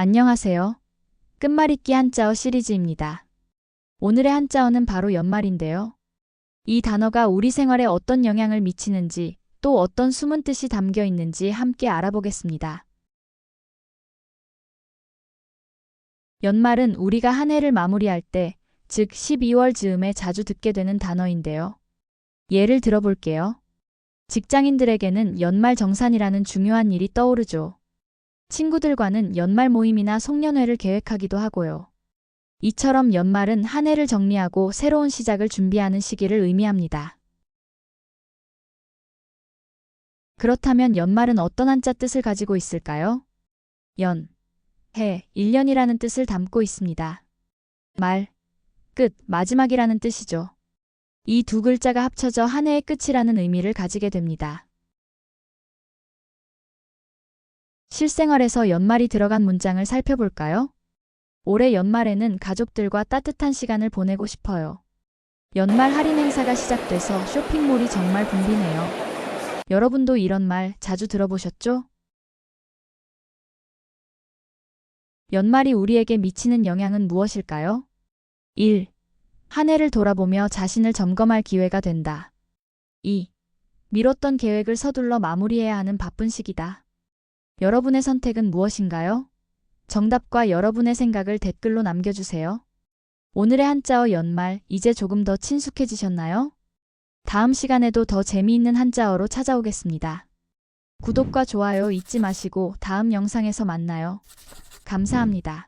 안녕하세요. 끝말잇기 한자어 시리즈입니다. 오늘의 한자어는 바로 연말인데요. 이 단어가 우리 생활에 어떤 영향을 미치는지 또 어떤 숨은 뜻이 담겨 있는지 함께 알아보겠습니다. 연말은 우리가 한 해를 마무리할 때, 즉 12월 즈음에 자주 듣게 되는 단어인데요. 예를 들어볼게요. 직장인들에게는 연말 정산이라는 중요한 일이 떠오르죠. 친구들과는 연말 모임이나 송년회를 계획하기도 하고요. 이처럼 연말은 한 해를 정리하고 새로운 시작을 준비하는 시기를 의미합니다. 그렇다면 연말은 어떤 한자 뜻을 가지고 있을까요? 연, 해, 1년이라는 뜻을 담고 있습니다. 말, 끝, 마지막이라는 뜻이죠. 이 두 글자가 합쳐져 한 해의 끝이라는 의미를 가지게 됩니다. 실생활에서 연말이 들어간 문장을 살펴볼까요? 올해 연말에는 가족들과 따뜻한 시간을 보내고 싶어요. 연말 할인 행사가 시작돼서 쇼핑몰이 정말 붐비네요. 여러분도 이런 말 자주 들어보셨죠? 연말이 우리에게 미치는 영향은 무엇일까요? 1. 한 해를 돌아보며 자신을 점검할 기회가 된다. 2. 미뤘던 계획을 서둘러 마무리해야 하는 바쁜 시기다. 여러분의 선택은 무엇인가요? 정답과 여러분의 생각을 댓글로 남겨주세요. 오늘의 한자어 연말, 이제 조금 더 친숙해지셨나요? 다음 시간에도 더 재미있는 한자어로 찾아오겠습니다. 구독과 좋아요 잊지 마시고 다음 영상에서 만나요. 감사합니다.